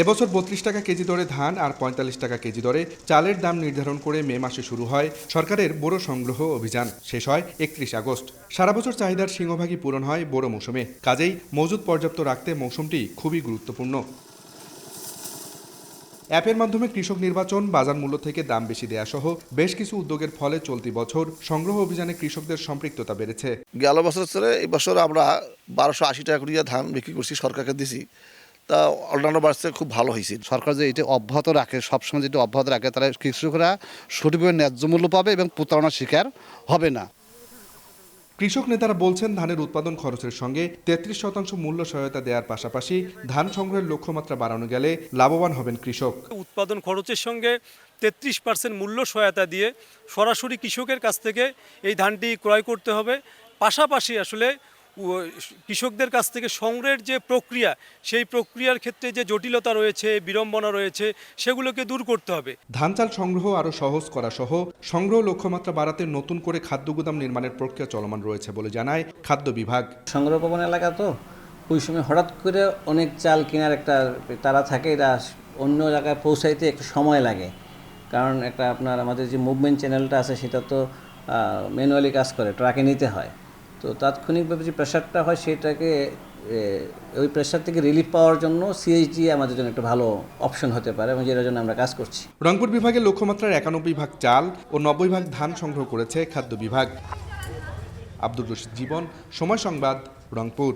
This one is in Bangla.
এবছর বত্রিশ টাকা কেজি দরে ধান আর পঁয়তাল্লিশ টাকা কেজি দরে চালের দাম নির্ধারণ করে মে মাসে শুরু হয় সরকারের বোরো সংগ্রহ অভিযান। শেষ হয় একত্রিশ আগস্ট। সারা বছর চাহিদার সিংহভাগই পূরণ হয় বোরো মৌসুমে। কাজেই মজুদ পর্যাপ্ত রাখতে মৌসুমটি খুবই গুরুত্বপূর্ণ। অ্যাপের মাধ্যমে কৃষক নির্বাচন, বাজার মূল্য থেকে দাম বেশি দেয়া সহ বেশ কিছু উদ্যোগের ফলে চলতি বছর সংগ্রহ অভিযানে কৃষকদের সম্পৃক্ততা বেড়েছে। গেল বছর এই বছর আমরা বারোশো আশি টাকা করিয়া ধান বিক্রি করছি, সরকারকে দিছি তা অন্যান্য বাড়ছে খুব ভালো হয়েছে। সরকার যে এটা অব্যাহত রাখে সবসময় যেটা অব্যাহত রাখে তাহলে কৃষকরা সঠিকভাবে ন্যায্য মূল্য পাবে এবং প্রতারণার শিকার হবে না। কৃষক নেতারা বলছেন ধানের উৎপাদন খরচের সঙ্গে তেত্রিশ শতাংশ মূল্য সহায়তা দেওয়ার পাশাপাশি ধান সংগ্রহের লক্ষ্যমাত্রা বাড়ানো গেলে লাভবান হবেন কৃষক। উৎপাদন খরচের সঙ্গে তেত্রিশ পার্সেন্ট মূল্য সহায়তা দিয়ে সরাসরি কৃষকের কাছ থেকে এই ধানটি ক্রয় করতে হবে। পাশাপাশি আসলে কৃষকদের কাছ থেকে সংগ্রহের যে প্রক্রিয়া সেই প্রক্রিয়ার ক্ষেত্রে যে জটিলতা রয়েছে বিড়ম্বনা রয়েছে সেগুলোকে দূর করতে হবে। ধান চাল সংগ্রহ আরও সহজ করা সহ সংগ্রহ লক্ষ্যমাত্রা বাড়াতে নতুন করে খাদ্য গুদাম নির্মাণের প্রক্রিয়া চলমান রয়েছে বলে জানায় খাদ্য বিভাগ। সংগ্রহ ভবন এলাকা তো ওই সময় হঠাৎ করে অনেক চাল কেনার একটা তারা থাকে এটা অন্য জায়গায় পৌঁছাইতে একটু সময় লাগে। কারণ একটা আপনার আমাদের যে মুভমেন্ট চ্যানেলটা আছে সেটা তো ম্যানুয়ালি কাজ করে ট্রাকে নিতে হয়। তো তাৎক্ষণিকভাবে যে প্রেশারটা হয় সেটাকে ওই প্রেশার থেকে রিলিফ পাওয়ার জন্য সিএইচডি আমাদের জন্য একটা ভালো অপশন হতে পারে এবং যেটার জন্য আমরা কাজ করছি। রংপুর বিভাগে লক্ষ্যমাত্রার একানব্বই ভাগ চাল ও নব্বই ভাগ ধান সংগ্রহ করেছে খাদ্য বিভাগ। আব্দুর রশিদ জীবন, সময় সংবাদ, রংপুর।